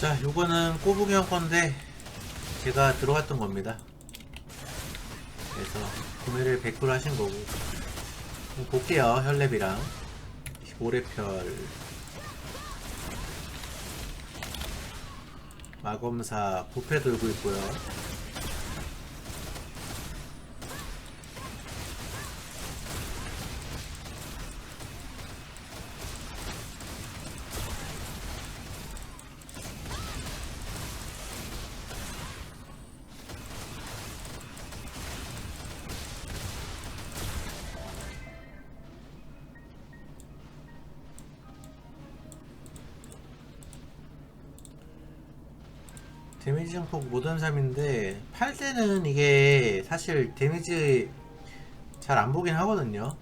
자, 요거는 꼬부기 형 건데 제가 들어갔던 겁니다. 그래서 구매를 100% 하신 거고 볼게요. 혈랩이랑 25레별 마검사 부패 돌고 있고요. 폭 모던 3인데 팔 때는 이게 사실 데미지 잘 안 보긴 하거든요.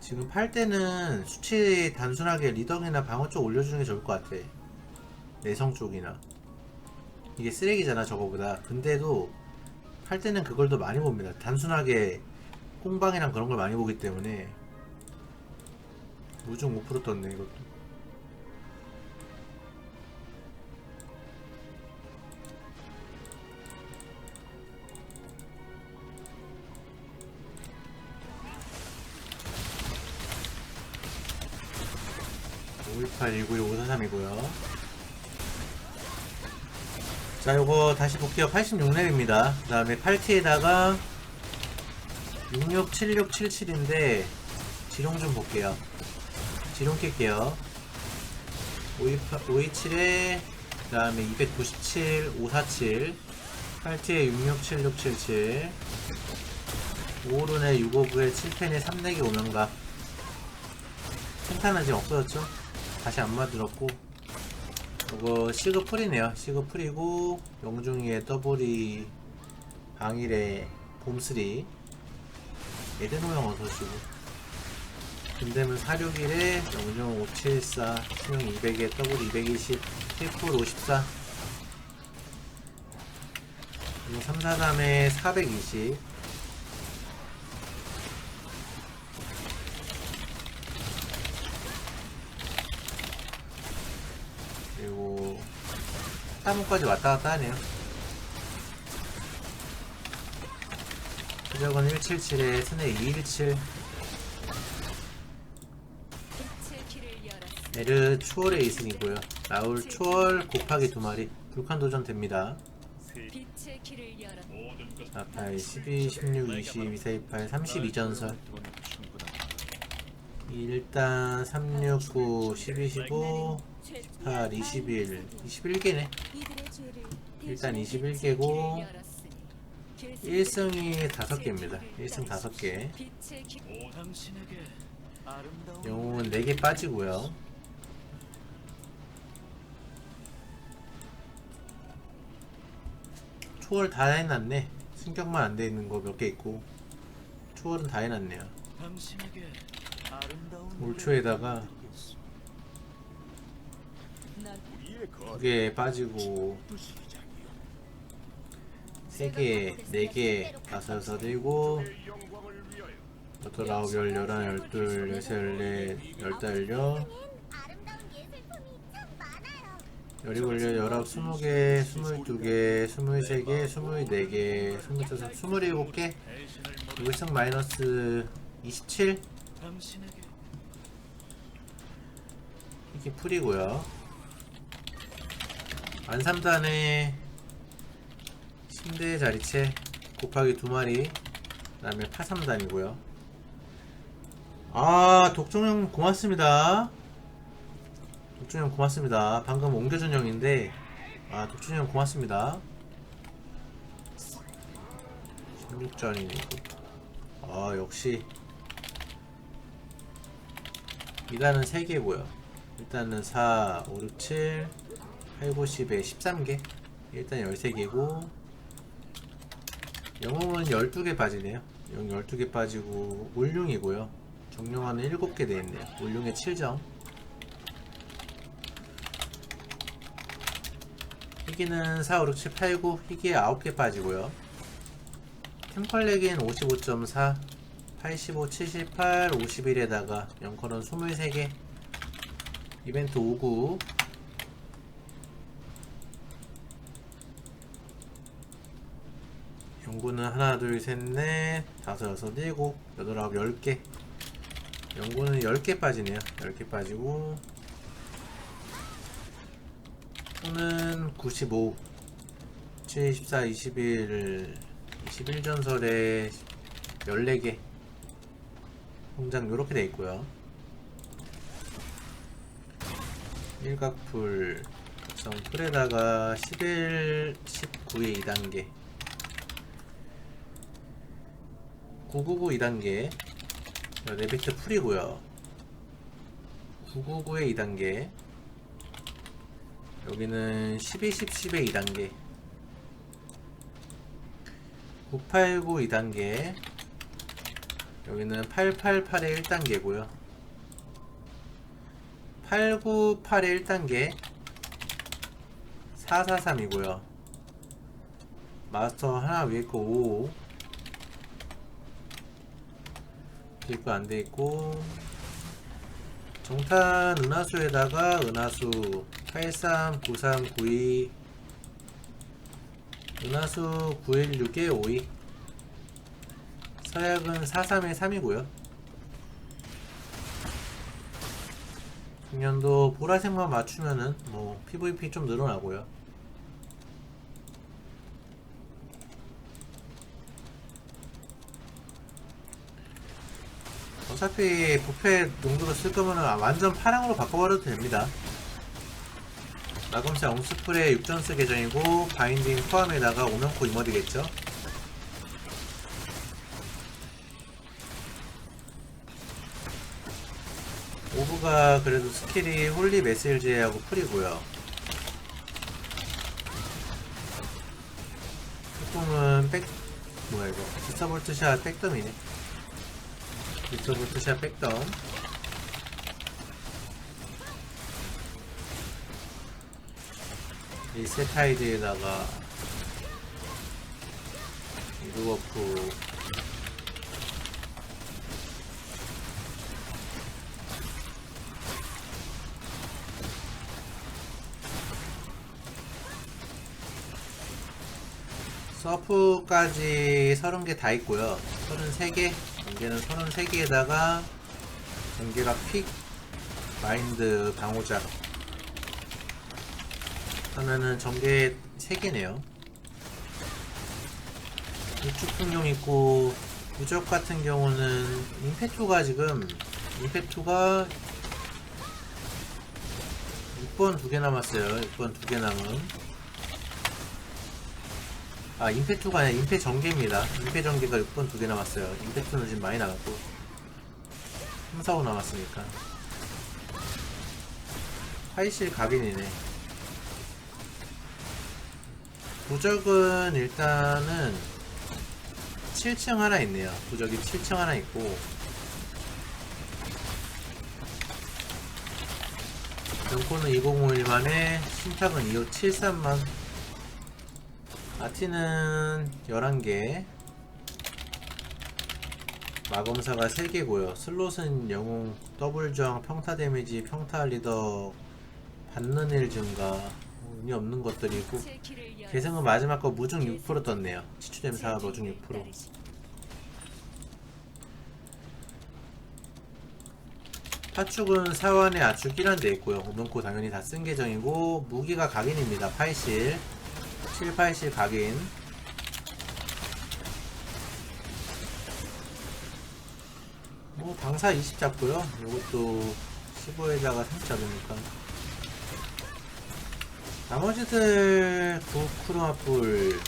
지금 팔 때는 수치 단순하게 리덕이나 방어 쪽 올려주는 게 좋을 것 같아. 내성 쪽이나. 이게 쓰레기잖아 저거보다. 근데도 팔 때는 그걸 더 많이 봅니다. 단순하게 꽁방이랑 그런 걸 많이 보기 때문에 무중 5% 떴네 이것도. 오518 191 543이고요. 자, 요거 다시 볼게요. 86렙입니다. 그 다음에 8T에다가 667677인데 지룡 좀 볼게요. 지룡 낄게요. 527에 그 다음에 297, 547 8T에 667677 오른에 659에 7펜에 3내기 오면각 펜타는 지금 없어졌죠? 다시 안 만들었고 이거 시그 풀이네요. 시그 풀이고 영중이의 더블이 방일의 봄쓰리 에드노형 어서시고 근대문 461에 영중 574 신용 200에 더블 220 테이플 54 그리고 343에 420 그리고 사무까지 왔다 갔다 하네요. 수적은 177에 스네 217 에르 추월의 이승이고요. 라울 추월 곱하기 두 마리 불칸 도전 됩니다. 4, 12, 16, 20, 2, 4, 28, 32전설 일단 369, 12, 15, 8, 21, 21개네. 일단 21개고 1승이 5개입니다. 1승 5개. 빛의 길 당신에게 아름다운 영웅은 4개 빠지고요. 초월 다 해놨네. 승격만 안 돼 있는 거 몇 개 있고. 초월은 다 해놨네요. 올 초에다가 두개 빠지고 세 개, 네 개, 다섯, 여섯, 일곱, 여덟, 아홉, 열, 열한, 열둘, 열세, 열넷, 열다, 열여, 열일곱, 열, 열아홉, 스무 개, 스물두 개, 스물세 개, 스물네 개, 스물다섯, 스물일곱 개, 일승 마이너스 27 당신에게 이렇게 풀이고요. 안삼단에 신대 자리체 곱하기 두 마리 그다음에 파삼단이고요. 아 독종형 고맙습니다. 독종형 고맙습니다. 방금 옮겨준 형인데 아 독종형 고맙습니다. 16전이고 아 역시 이단은 3개고요 일단은 4, 5, 6, 7, 8, 9, 10에 13개 일단 13개고 영웅은 12개 빠지네요. 영웅 12개 빠지고 울룡이고요. 정령화는 7개 되어있네요. 울룡에 7점 희귀는 4, 5, 6, 7, 8, 9 희귀에 9개 빠지고요. 템펄렉인 55.4 85, 78, 51에다가 영컬은 23개 이벤트 59 연구는 하나 둘셋넷 다섯 여섯 일곱 여덟 아홉 열 개. 연구는 10개 빠지네요. 10개 빠지고. 수는 95 74 21 21전설에 14개. 공장 요렇게 돼 있고요. 일각풀 정풀에다가 11 19의 2단계 999 2단계. 레비트 풀이고요. 999의 2단계. 여기는 12, 10, 10의 2단계. 989 2단계. 여기는 888의 1단계고요. 898의 1단계. 443이고요. 마스터 하나 위에 거 5 거안돼 있고. 정탄 은하수에다가 은하수. 83, 93, 92 은하수 916에 52 서약은 43에 3이고요. 중년도 보라색만 맞추면은 뭐 PVP 좀 늘어나고요 어차피 부패 농도로 쓸 거면은 완전 파랑으로 바꿔버려도 됩니다. 마검사 엉스플의 6전스 계정이고 바인딩 포함에다가 오명코 이머드겠죠? 오브가 그래도 스킬이 홀리 메시지하고 풀이고요. 소품은 백 뭐야 이거 디서볼트 샷 백덤이네. 디서볼트샷 백덤. 이 세타이드에다가 루어프. 서프까지 30개 다 있고요. 33개 전개는 33개에다가 전개가 픽 마인드 방호작 하면은 전개 3개네요. 우측풍용 있고 무적 같은 경우는 임페투가 지금 임페투가 6번 두 개 남았어요. 6번 두 개 남은 아 임페투가 아니라 임페 전개입니다. 임페 전개가 6번 두 개 남았어요. 임페투는 지금 많이 나갔고. 3, 4, 5 남았으니까. 하이실 각인이네. 부적은 일단은 7층 하나 있네요. 부적이 7층 하나 있고. 연코는 2051만에 신탁은 2573만 아티는 11개 마검사가 3개고요. 슬롯은 영웅 더블저항 평타 데미지 평타 리더 받는 일 증가 운이 없는 것들이고 계승은 마지막 거 무중 6% 떴네요. 치추dem사 무중 6%. 파축은 사원의 아축 1한대 있고요. 오명코 당연히 다 쓴 계정이고 무기가 각인입니다. 8실 7, 8실 각인. 뭐 방사 20 잡고요. 이것도 15에다가 30 잡으니까. 나머지들 구크루마풀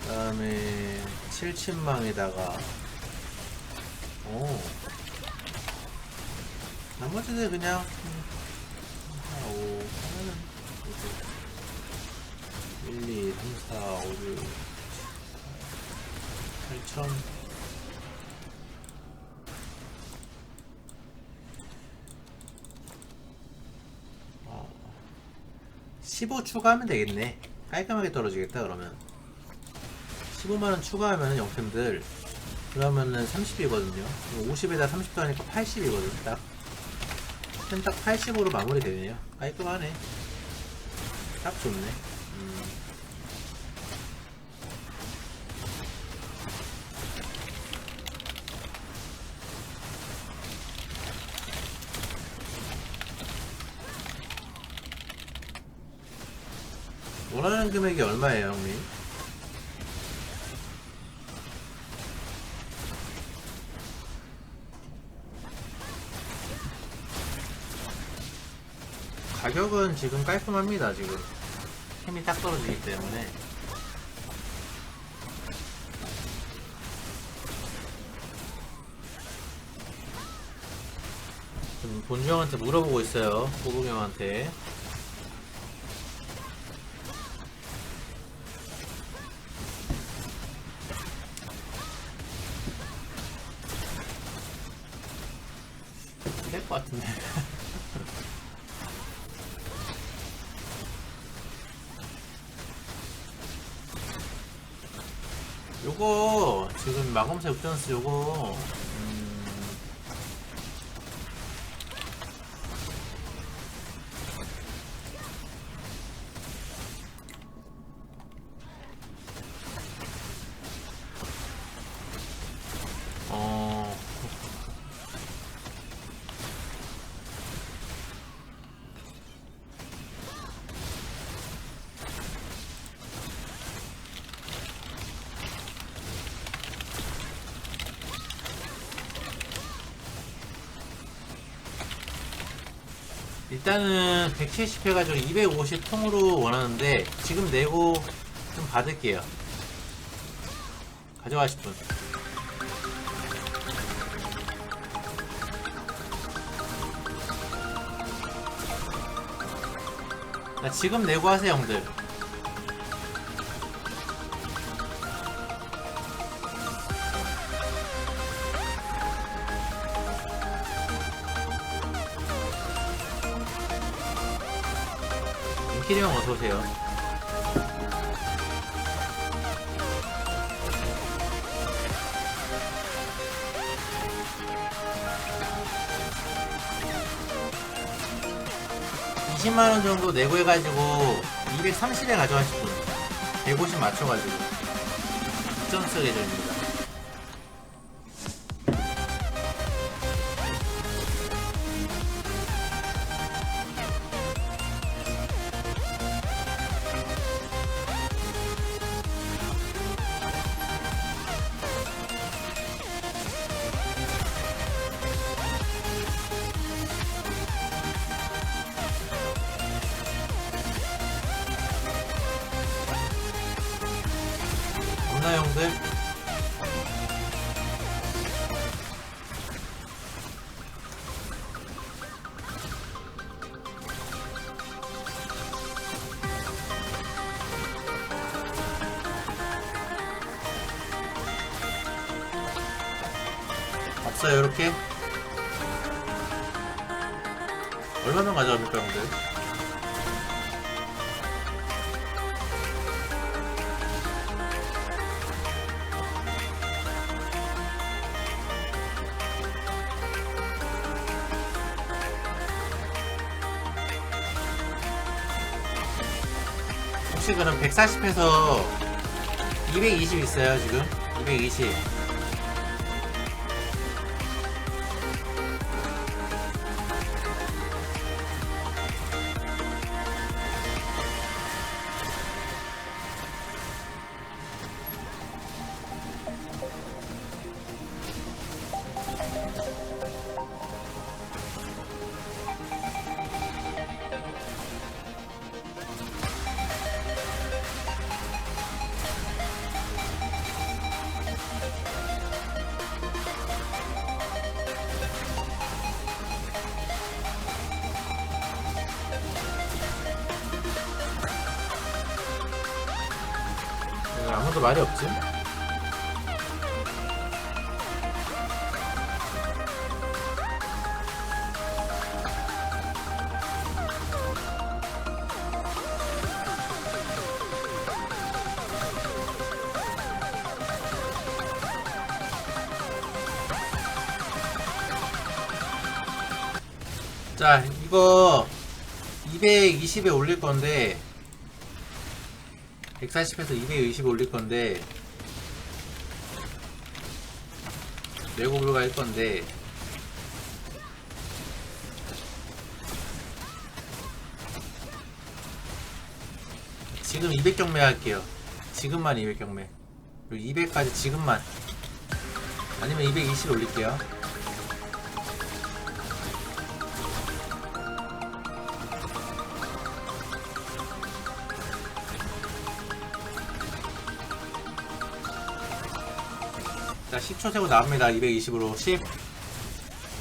그 다음에 칠친망에다가. 오. 나머지들 그냥 음, 한 5 하면은 이제 1, 2, 3, 4, 5, 6 8천 어, 15 추가하면 되겠네. 깔끔하게 떨어지겠다, 그러면. 15만원 추가하면 영템들. 그러면은 30이거든요. 50에다 30도 하니까 80이거든, 딱. 펜딱 80으로 마무리 되네요. 깔끔하네. 딱 좋네. 원하는 금액이 얼마예요, 형님? 가격은 지금 깔끔합니다, 지금. 힘이 딱 떨어지기 때문에. 지금 본주 형한테 물어보고 있어요. 보복 형한테. 3차 6전스 요거. 일단은 170 해가지고 250 통으로 원하는데 지금 내고 좀 받을게요. 가져가실 분. 나 지금 내고 하세요, 형들. 키리 형 어서오세요. 이 20만원 정도 내고 해가지고 230에 가져가실 분. 150 맞춰가지고. 입점 쓰 예정입니다. 없나 형들? 없어요 이렇게? 얼마나 가져갑니까 형들? 그럼 140에서 220 있어요 지금? 220 왜 아무도 말이 없지? 자, 이거 220에 올릴 건데 140에서 220 올릴 건데 내고 불가할 건데 지금 200 경매 할게요. 지금만 200 경매. 그리고 200까지 지금만. 아니면 220 올릴게요. 자, 10초 세고 나옵니다. 220으로. 10,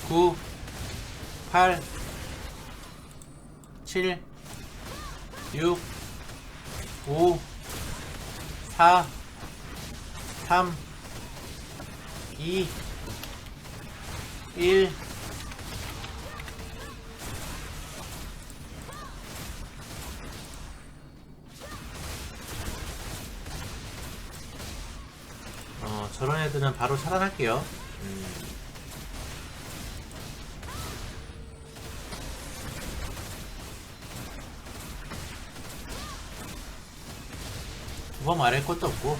9, 8, 7, 6, 5, 4, 3, 2, 1. 애들은 바로 차단할게요. 음. 두번 말할 것도 없고.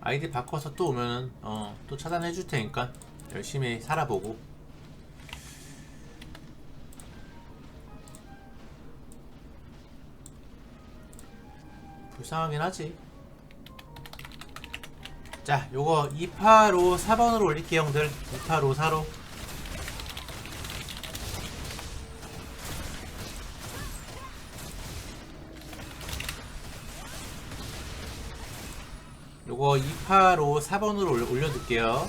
아이디 바꿔서 또 오면은 어, 또 차단해 줄 테니까 열심히 살아보고. 불쌍하긴 하지. 자, 요거 2854 4번으로 올릴게요, 형들. 2854로. 요거 2854 4번으로 올려둘게요.